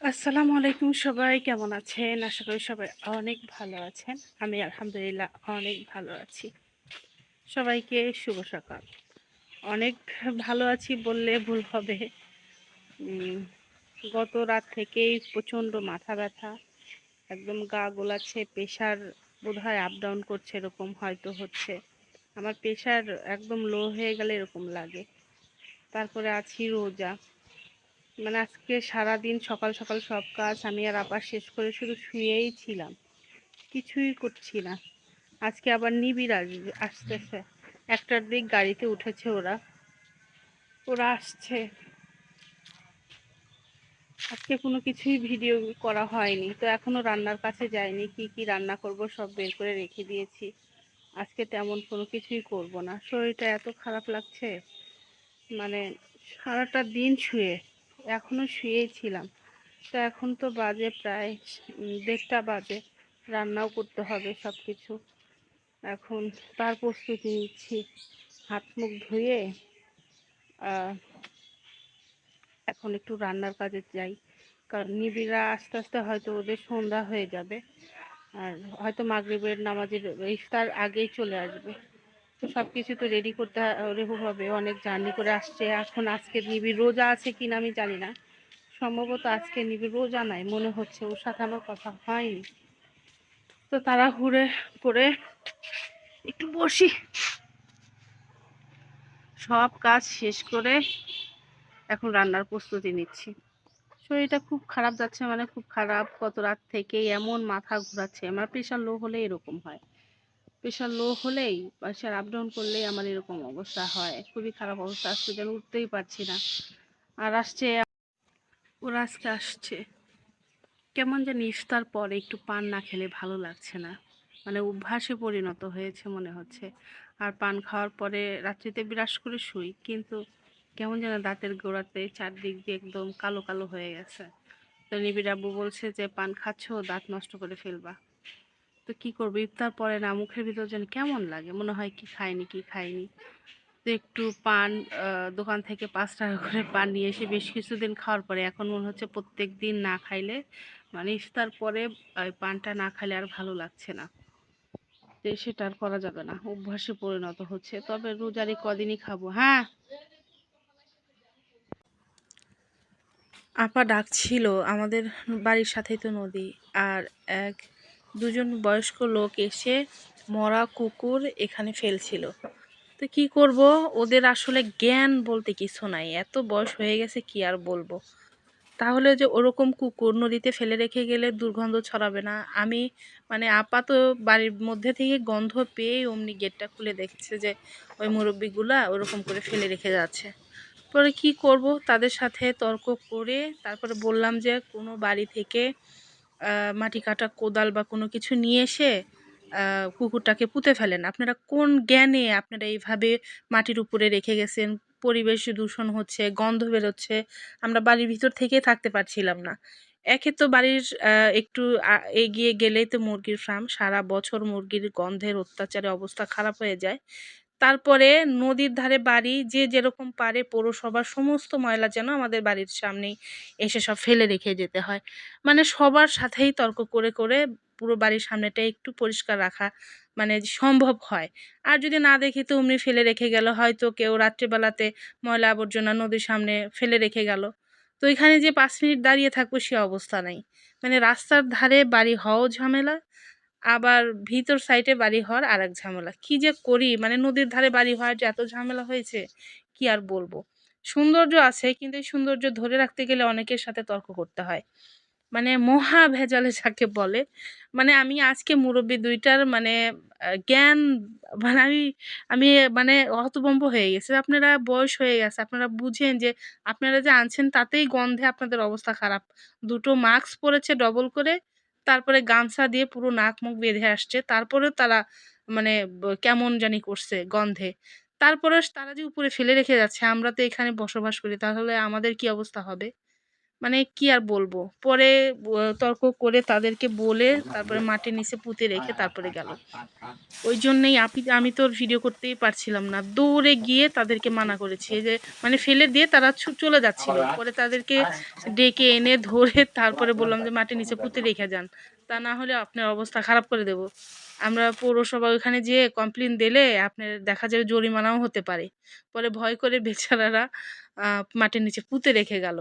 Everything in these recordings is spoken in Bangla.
আসসালামু আলাইকুম সবাই, কেমন আছেন? আশা করি সবাই অনেক ভালো আছেন। আমি আলহামদুলিল্লাহ অনেক ভালো আছি। সবাইকে শুভ সকাল। অনেক ভালো আছি বললে ভুল হবে। গত রাত থেকেই প্রচণ্ড মাথা ব্যথা, একদম গা গোলাচ্ছে, প্রেশার বোধহয় আপ ডাউন করছে এরকম হয়তো হচ্ছে। আমার প্রেশার একদম লো হয়ে গেলে এরকম লাগে। তারপরে আছি রোজা। মানে আজকে সারা দিন সকাল সকাল সব কাজ আমি আর আবার শেষ করে শুধু শুয়েই ছিলাম। কিছুই করছি না। আজকে আবার নিবিড় আসবে, আসতেছে। একটার দিক গাড়িতে উঠেছে ওরা। ওরা আসছে। আজকে কোনো কিছুই ভিডিও করা হয়নি। তো এখনও রান্নার কাছে যায়নি কি কি রান্না করব সব বের করে রেখে দিয়েছি। আজকে তেমন কোনো কিছুই করব না। শরীরটা এত খারাপ লাগছে। মানে সারাটা দিন শুয়ে এখনও শুয়েই ছিলাম তো এখন তো বাজে প্রায় দেড়টা বাজে। রান্নাও করতে হবে সব কিছু এখন তার প্রস্তুতি নিচ্ছি। হাত মুখ ধুয়ে এখন একটু রান্নার কাজে যাই। কারণ নিবিড়া আস্তে আস্তে হয়তো ওদের সন্ধ্যা হয়ে যাবে। আর হয়তো মাগরিবের নামাজের ইফতার আগেই চলে আসবে। সব কিছু তো রেডি করতে হবে, অনেক জার্নি করে আসছে। এখন আজকে নিবিড় রোজা আছে কিনা আমি জানি না। সম্ভবত আজকে নিবিড় রোজা নাই, মনে হচ্ছে ওর সাথে আমার কথা হয়নি। তো তারা ঘুরে করে একটু বসি। সব কাজ শেষ করে এখন রান্নার প্রস্তুতি নিচ্ছি। শরীরটা খুব খারাপ যাচ্ছে মানে খুব খারাপ কত রাত থেকে এমন মাথা ঘোরাচ্ছে। আমার প্রেশার লো হলে এরকম হয়। প্রেশার লো হলেই প্রেশার আপ ডাউন করলেই আমার এরকম অবস্থা হয়। খুবই খারাপ অবস্থা, আজকে যেন উঠতেই পারছি না। আর আসছে, ওরা আজকে আসছে। কেমন যেন ইফতার পরে একটু পান না খেলে ভালো লাগছে না। মানে অভ্যাসে পরিণত হয়েছে মনে হচ্ছে। আর পান খাওয়ার পরে রাত্রিতে বিরাস করে শুই, কিন্তু কেমন যেন দাঁতের গোড়াতে চারদিক দিয়ে একদম কালো কালো হয়ে গেছে। তো নিবিড় আব্বু বলছে যে, পান খাচ্ছো, দাঁত নষ্ট করে ফেলবা। তো কি করব? ইফতার পরে না, মুখের ভিতর যেন কেমন লাগে? মনে হয় কি খাইনি কি খাইনি? তো একটু পান দোকান থেকে পাঁচ টাকা করে পান নিয়ে এসে বেশ কিছুদিন খাওয়ার পরে এখন মনে হচ্ছে প্রত্যেক দিন না খাইলে মানে ইফতার পরে ওই পানটা না খাইলে আর ভালো লাগছে না। তো সেটা আর করা যাবে না, অভ্যাসে পরিণত হচ্ছে। তবে রোজারি কদিনই খাব হ্যাঁ? আপা ডাকছিল, আমাদের বাড়ির সাথেই তো নদী, আর এক দুজন বয়স্ক লোক এসে মরা কুকুর এখানে ফেলছিল। তো কি করব? ওদের আসলে জ্ঞান বলতে কিছু নাই। এত বয়স হয়ে গেছে, কি আর বলব? তাহলে যে ওরকম কুকুর নদীতে ফেলে রেখে গেলে দুর্গন্ধ ছড়াবে না। আমি মানে আপাত বাড়ির মধ্যে থেকে গন্ধ পেয়ে অমনি গেটটা খুলে দেখছে যে ওই মুরব্বিগুলা ওরকম করে ফেলে রেখে যাচ্ছে। পরে কি করব? তাদের সাথে তর্ক করে তারপরে বললাম যে কোনো বাড়ি থেকে মাটি কাটা, কোদাল বা কোনো কিছু নিয়ে এসে কুকুরটাকে পুঁতে ফেলেন। আপনারা কোন জ্ঞানে আপনারা এইভাবে মাটির উপরে রেখে গেছেন? পরিবেশ দূষণ হচ্ছে, গন্ধ বেরোচ্ছে, আমরা বাড়ির ভিতর থেকে থাকতে পারছিলাম না। একে তো বাড়ির একটু এগিয়ে গেলেই তো মুরগির ফার্ম সারা বছর মুরগির গন্ধের অত্যাচারে অবস্থা খারাপ হয়ে যায়। তারপরে নদীর ধারে বাড়ি, যে যেরকম পারে পৌরসভার সমস্ত ময়লা যেন আমাদের বাড়ির সামনেই এসে সব ফেলে রেখে যেতে হয়। মানে সবার সাথেই তর্ক করে করে পুরো বাড়ির সামনেটা একটু পরিষ্কার রাখা মানে সম্ভব হয়। আর যদি না দেখি তো অমনি ফেলে রেখে গেল, হয়তো কেউ রাত্রিবেলাতে ময়লা আবর্জনা নদীর সামনে ফেলে রেখে গেল। তো এখানে যে পাঁচ মিনিট দাঁড়িয়ে থাকব সে অবস্থা নাই। মানে রাস্তার ধারে বাড়ি হওয়াও ঝামেলা আবার ভিতর সাইডে বাড়ি হওয়ার আর এক ঝামেলা। কি যে করি? মানে নদীর ধারে বাড়ি হওয়ার যে এত ঝামেলা হয়েছে, কি আর বলব? সৌন্দর্য আছে, কিন্তু এই সৌন্দর্য ধরে রাখতে গেলে অনেকের সাথে তর্ক করতে হয়। মানে মহা ভেজালে যাকে বলে। মানে আমি আজকে মুরব্বী দুইটার মানে জ্ঞান মানে আমি আমি মানে হতভম্ব হয়ে গেছে। আপনারা বয়স হয়ে গেছে, আপনারা বুঝেন যে আপনারা যে আনছেন তাতেই গন্ধে আপনাদের অবস্থা খারাপ। দুটো মাস্ক পরেছে ডবল করে তারপরে গামছা দিয়ে পুরো নাক মুখ বেঁধে আসছে। তারপরেও তারা মানে কেমন জানি করছে গন্ধে। তারপরে তারা যে উপরে ফেলে রেখে যাচ্ছে, আমরা তো এখানে বসবাস করি, তাহলে আমাদের কি অবস্থা হবে? মানে কি আর বলব? পরে তর্ক করে তাদেরকে বলে তারপরে মাটির নিচে পুঁতে রেখে তারপরে গেল। ওই জন্যই আপি, আমি তো ভিডিও করতেই পারছিলাম না। দৌড়ে গিয়ে তাদেরকে মানা করেছি। যে মানে ফেলে দিয়ে তারা চলে যাচ্ছিল। পরে তাদেরকে ডেকে এনে ধরে তারপরে বললাম যে, মাটির নিচে পুঁতে রেখে যান। তা না হলে আপনার অবস্থা খারাপ করে দেব। আমরা পৌরসভা ওইখানে যেয়ে কমপ্লেন দিলে আপনার দেখা যাবে জরিমানাও হতে পারে। পরে ভয় করে বেচারারা মাটির নিচে পুঁতে রেখে গেল।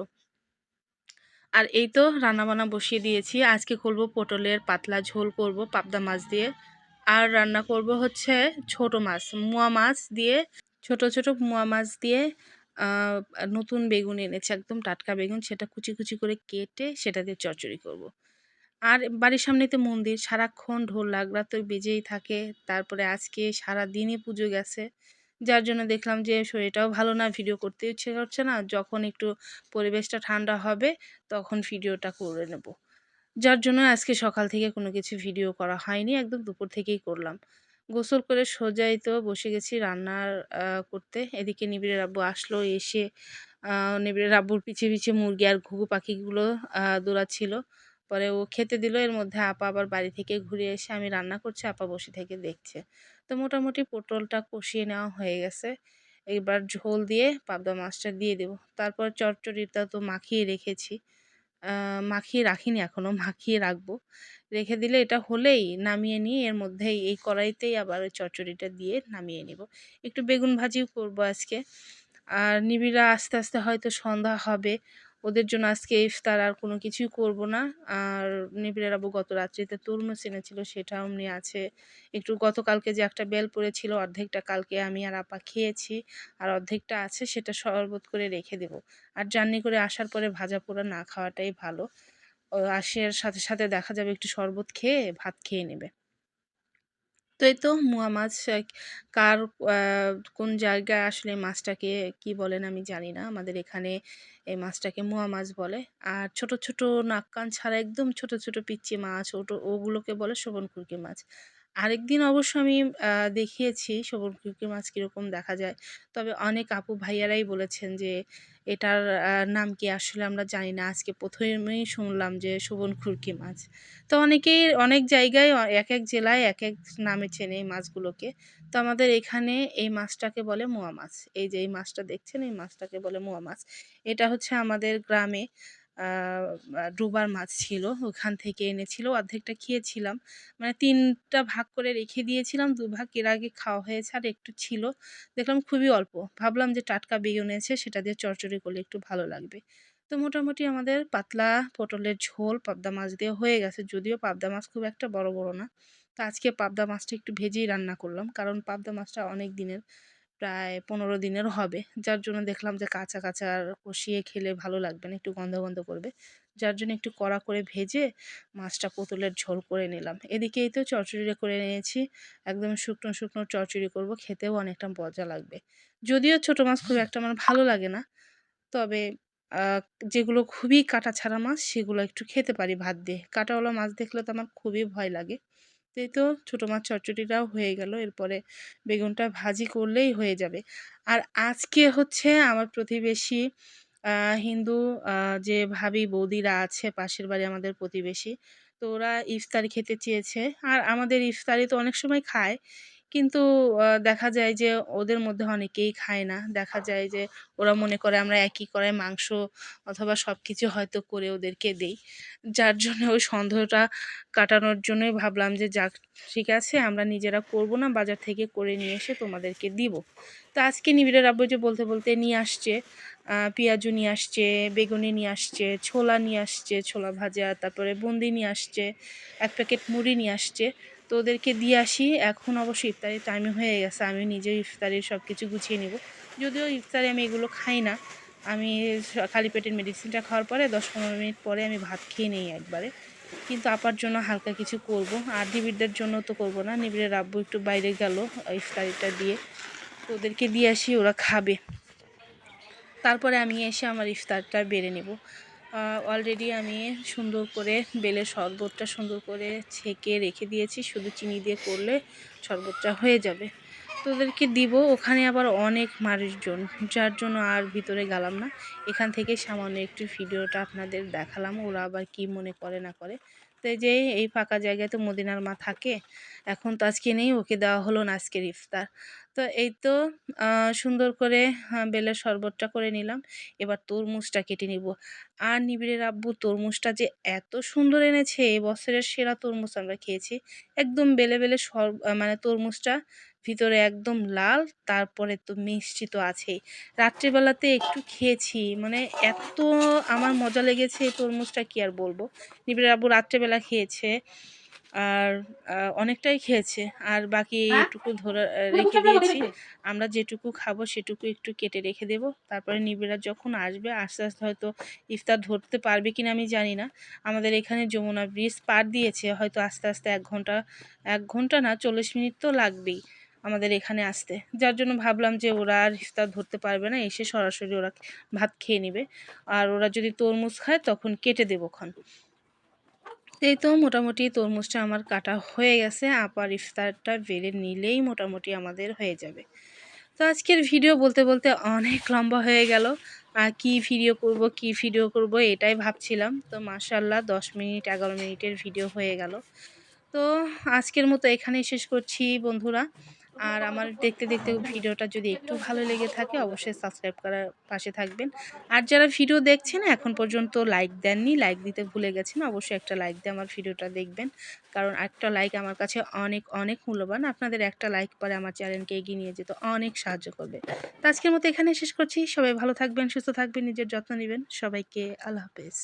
আর এই তো রান্নাবান্না বসিয়ে দিয়েছি। আজকে করব পটলের পাতলা ঝোল করব পাবদা মাছ দিয়ে। আর রান্না করব হচ্ছে ছোট মাছ, মোয়া মাছ দিয়ে, ছোট ছোট মোয়া মাছ দিয়ে নতুন বেগুন এনেছে, একদম টাটকা বেগুন, সেটা কুচি কুচি করে কেটে সেটা দিয়ে চচ্চড়ি করব। আর বাড়ির সামনেতে মন্দির, সারাক্ষণ ঢোল লাগরা তো বেজেই থাকে, তারপরে আজকে সারা দিনই পুজো গেছে। যার জন্য দেখলাম যে শরীরটাও ভালো না ভিডিও করতে ইচ্ছে করছে না। যখন একটু পরিবেশটা ঠান্ডা হবে, তখন ভিডিওটা করে নেব। যার জন্য আজকে সকাল থেকে কোনো কিছু ভিডিও করা হয়নি, একদম দুপুর থেকেই করলাম। গোসল করে সোজাই তো বসে গেছি রান্নার করতে। এদিকে নিবিড়ের আব্বু আসলো, এসে নিবিড়ের আব্বুর পিছে পিছে মুরগি আর ঘুঘু পাখিগুলো দৌড়াচ্ছিল। পরে ও খেতে দিল। এর মধ্যে আপা আবার বাড়ি থেকে ঘুরে এসে আমি রান্না করছি, আপা বসে থেকে দেখছে। তো মোটামুটি পটলটা কষিয়ে নেওয়া হয়ে গেছে। এবার ঝোল দিয়ে পাবদা মাছটা দিয়ে দেব। তারপর চচ্চড়িটা তো মাখিয়ে রেখেছি। মাখিয়ে রাখিনি এখনও মাখিয়ে রাখব। রেখে দিলে এটা হলেই নামিয়ে নিয়ে এর মধ্যেই এই কড়াইতেই আবার ওই চচ্চড়িটা দিয়ে নামিয়ে নিব। একটু বেগুন ভাজিও করব আজকে। আর নিবিড়া আস্তে আস্তে হয়তো সন্ধ্যা হবে। ওদের জন্য আজকে ইফতার আর কোনো কিছুই করব না। আর নিবিড়ের আবু গত রাত্রিতে তরমুজ এনেছিল সেটা অমনি আছে। একটু গতকালকে যে একটা বেল পড়েছিল, অর্ধেকটা কালকে আমি আর আপা খেয়েছি। আর অর্ধেকটা আছে, সেটা শরবত করে রেখে দেব। আর জার্নি করে আসার পরে ভাজা পোড়া না খাওয়াটাই ভালো। ও আসার সাথে সাথে দেখা যাবে একটু শরবত খেয়ে, ভাত খেয়ে নেবে। তো এই তো মুয়া মাছ কার কোন জায়গায় আসলে মাছটাকে কি বলেন আমি জানি না। আমাদের এখানে এই মাছটাকে মুয়া মাছ বলে। আর ছোট ছোট নাক কান ছাড়া একদম ছোট ছোট পিচ্চি মাছ, ওটো, ওগুলোকে বলে শোভন কুরকি মাছ আরেকদিন অবশ্য আমি দেখিয়েছি শোভন কুরকি মাছ কীরকম দেখা যায়। তবে অনেক আপু ভাইয়ারাই বলেছেন যে, এটার নাম কি আসলে আমরা জানি না। আজকে প্রথমেই শুনলাম যে শোভন খুরকি মাছ। তো অনেকেই অনেক জায়গায় এক এক জেলায় এক এক নামে চেনে এই মাছগুলোকে। তো আমাদের এখানে এই মাছটাকে বলে মোয়া মাছ। এই যে এই মাছটা দেখছেন? এই মাছটাকে বলে মোয়া মাছ। এটা হচ্ছে আমাদের গ্রামে ডোবার মাছ ছিল, ওখান থেকে এনেছিল, অর্ধেকটা খেয়েছিলাম। মানে তিনটা ভাগ করে রেখে দিয়েছিলাম, দু ভাগ এর আগে খাওয়া হয়েছে আর একটু ছিল। দেখলাম খুবই অল্প। ভাবলাম যে টাটকা বেগুন আছে সেটা দিয়ে চচ্চড়ি করলে একটু ভালো লাগবে। তো মোটামুটি আমাদের পাতলা পটলের ঝোল পাবদা মাছ দিয়ে হয়ে গেছে। যদিও পাবদা মাছ খুব একটা বড় বড় না। তো আজকে পাবদা মাছটা একটু ভেজেই রান্না করলাম, কারণ পাবদা মাছটা অনেক দিনের। প্রায় পনেরো দিনের হবে। যার জন্য দেখলাম যে কাঁচা কাঁচা আর কষিয়ে খেলে ভালো লাগবে না, একটু গন্ধ গন্ধ করবে। যার জন্য একটু কড়া করে ভেজে মাছটা পটলের ঝোল করে নিলাম। এদিকেই তো চচ্চড়িটা করে নিয়েছি, একদম শুকনো শুকনো চচ্চড়ি করব, খেতেও অনেকটা মজা লাগবে। যদিও ছোট মাছ খুব একটা আমার ভালো লাগে না, তবে যেগুলো খুবই কাটা ছাড়া মাছ, সেগুলো একটু খেতে পারি ভাত দিয়ে। কাটাওয়ালা মাছ দেখলে তো আমার খুবই ভয় লাগে। এই তো ছোটো মাছ চটচটিটাও হয়ে গেল। এরপরে বেগুনটা ভাজি করলেই হয়ে যাবে। আর আজকে হচ্ছে আমার প্রতিবেশী হিন্দু যে ভাবি বৌদিরা আছে, পাশের বাড়ি আমাদের প্রতিবেশী, তো ওরা ইফতার খেতে চেয়েছে। আর আমাদের ইফতারি তো অনেক সময় খায় কিন্তু দেখা যায় যে ওদের মধ্যে অনেকেই খায় না। দেখা যায় যে ওরা মনে করে আমরা একই কড়াই মাংস অথবা সব কিছু হয়তো করে ওদেরকে দেই। যার জন্য ওই সন্দেহটা কাটানোর জন্যই ভাবলাম যে, যাক, ঠিক আছে, আমরা নিজেরা করব না, বাজার থেকে করে নিয়ে এসে তোমাদেরকে দিব। তো আজকে নিবিড়ের আব্বু যে বলতে বলতে নিয়ে আসছে পেঁয়াজু নিয়ে আসছে, বেগুনি নিয়ে আসছে, ছোলা নিয়ে আসছে, ছোলা ভাজা, তারপরে বুন্দি নিয়ে আসছে, এক প্যাকেট মুড়ি নিয়ে আসছে। তো ওদেরকে দিয়ে আসি। এখন অবশ্য ইফতারির টাইমে হয়ে গেছে, আমি নিজেও ইফতারির সব কিছু গুছিয়ে নিব। যদিও ইফতারে আমি এগুলো খাই না, আমি খালি পেটের মেডিসিনটা খাওয়ার পরে দশ পনেরো মিনিট পরে আমি ভাত খেয়ে নিই একবারে। কিন্তু আপার জন্য হালকা কিছু করব। আর নিবিড়দের জন্য তো করব না, নিবিড়ের আব্বু একটু বাইরে গেল ইফতারিটা দিয়ে। তো ওদেরকে দিয়ে আসি, ওরা খাবে। তারপরে আমি এসে আমার ইফতারটা বেড়ে নেব। অলরেডি আমি সুন্দর করে বেলের শরবতটা সুন্দর করে ছেঁকে রেখে দিয়েছি। শুধু চিনি দিয়ে করলে শরবতটা হয়ে যাবে। তোদেরকে দিব ওখানে আবার অনেক মানুষজন, যার জন্য আর ভিতরে গেলাম না। এখান থেকে সামান্য একটু ভিডিওটা আপনাদের দেখালাম, ওরা আবার কি মনে করে না করে। তো যে, এই ফাঁকা জায়গায় তো মদিনার মা থাকে। এখন তো আজকে নেই, ওকে দেওয়া হলো না আজকের ইফতার। তো এই তো সুন্দর করে বেলের শরবতটা করে নিলাম। এবার তরমুজটা কেটে নিব। আর নিবিড়ের আব্বু, তরমুজটা যে এত সুন্দর এনেছে এই বছরের সেরা তরমুজ আমরা খেয়েছি। একদম বেলে বেলে সর মানে তরমুজটা ভিতরে একদম লাল, তারপরে তো মিষ্টি তো আছেই। রাত্রিবেলাতে একটু খেয়েছি মানে এত আমার মজা লেগেছে এই তরমুজটা কি আর বলব? নিবিড়ের আব্বু রাত্রেবেলা খেয়েছে। আর অনেকটাই খেয়েছে। আর বাকি এটুকু ধরে রেখে দিয়েছি। আমরা যেটুকু খাব সেটুকু একটু কেটে রেখে দেব। তারপরে নিবিড়া যখন আসবে আস্তে আস্তে হয়তো ইফতার ধরতে পারবে কিনা আমি জানি না। আমাদের এখানে যমুনা ব্রিজ পার দিয়েছে হয়তো আস্তে আস্তে এক ঘণ্টা এক ঘণ্টা না চল্লিশ মিনিট তো লাগবেই আমাদের এখানে আসতে। যার জন্য ভাবলাম যে ওরা আর ইফতার ধরতে পারবে না এসে সরাসরি ওরা ভাত খেয়ে নেবে। আর ওরা যদি তরমুজ খায় তখন কেটে দেবো ক্ষণ এই তো মোটামুটি তরমুজটা আমার কাটা হয়ে গেছে। আপার ইফতারটা বেড়ে নিলেই মোটামুটি আমাদের হয়ে যাবে। তো আজকের ভিডিও বলতে বলতে অনেক লম্বা হয়ে গেল। আর কি ভিডিও করব, কি ভিডিও করব এটাই ভাবছিলাম। তো মাশাল্লাহ দশ মিনিট, এগারো মিনিটের ভিডিও হয়ে গেল। তো আজকের মতো এখানেই শেষ করছি বন্ধুরা। আর আমার দেখতে দেখতে ভিডিওটা যদি একটু ভালো লেগে থাকে, অবশ্যই সাবস্ক্রাইব করার পাশে থাকবেন। আর যারা ভিডিও দেখছেন, এখন পর্যন্ত লাইক দেননি লাইক দিতে ভুলে গেছেন, অবশ্যই একটা লাইক দিয়ে আমার ভিডিওটা দেখবেন। কারণ একটা লাইক আমার কাছে অনেক অনেক মূল্যবান। আপনাদের একটা লাইক পরে আমার চ্যানেলকে এগিয়ে নিয়ে যেতে অনেক সাহায্য করবে। তো আজকের মতো এখানে শেষ করছি। সবাই ভালো থাকবেন, সুস্থ থাকবেন, নিজের যত্ন নেবেন। সবাইকে আল্লাহ হাফেজ।